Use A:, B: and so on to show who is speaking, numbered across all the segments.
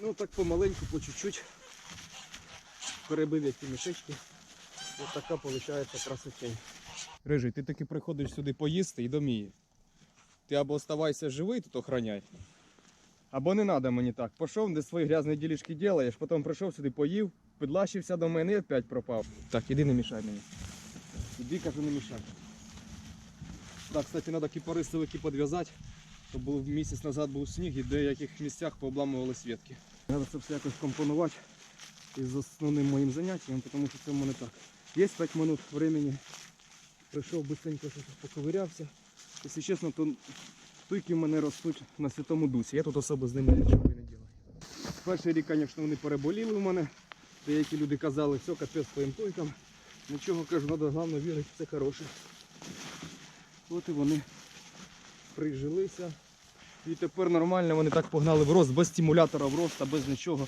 A: Ну так помаленьку, по чуть-чуть. Перебив я мішечки. Ось така виходить красотень. Рижий, ти таки приходиш сюди поїсти і домії. Ти або оставайся живий, тут охраняй. Або не треба мені так. Пішов, де свої грязні ділішки ділаєш, потім прийшов сюди, поїв, підлащився до мене і опять пропав. Так, іди не мішай мені. Іди, кажу, не мішай. Так, кстати, треба кіпарисовики підв'язати. То був місяць назад був сніг і в деяких місцях пообламували свідки. Треба це все якось компонувати із основним моїм заняттям, тому що це в мене так. Є 5 минут времени. Прийшов быстренько щось поковирявся. Якщо чесно, то туйки в мене ростуть на святому дусі. Я тут особо з ними нічого не ділаю. Перший рік, звісно, вони переболіли у мене. Деякі люди казали, все, капець твоїм туйкам. Нічого кажу, треба головне вірити, це хороше. От і вони прижилися. І тепер нормально вони так погнали в рост, без стимулятора в рост, а без нічого.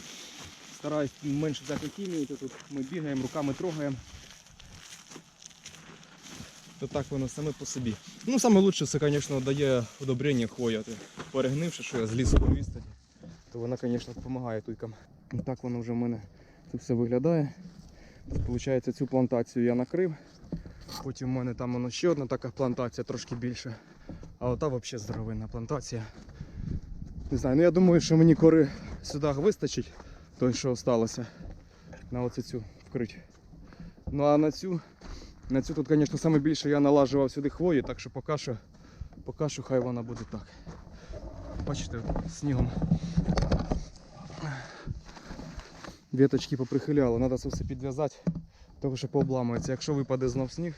A: Стараюсь менше всякої хімії, то тут ми бігаємо, руками трогаємо. То так воно саме по собі. Ну, саме лучше це, звісно, дає удобрення хвоя. Перегнивши, що я з лісу привіз то вона, звісно, допомагає туйкам. І так воно вже в мене це все виглядає. Получається, цю плантацію я накрив. Потім в мене там воно ще одна така плантація, трошки більше. А ота взагалі здоровенна плантація. Не знаю, ну я думаю, що мені кори сюди вистачить, той, що залишилося, на оцю цю вкрити. Ну а на цю, на цю тут, звісно, саме більше я налажував сюди хвої, так що поки що, поки що хай вона буде так. Бачите, снігом. Віточки поприхиляли, треба це все підв'язати, тому що пообламується. Якщо випаде знов сніг,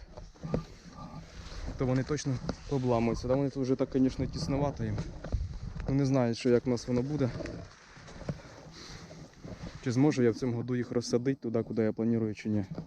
A: то вони точно обламуються. Та вони тут вже так, звісно, тісновато їм. Ну не знаю, що як у нас воно буде. Чи зможу я в цьому году їх розсадити туди, куди я планую, чи ні.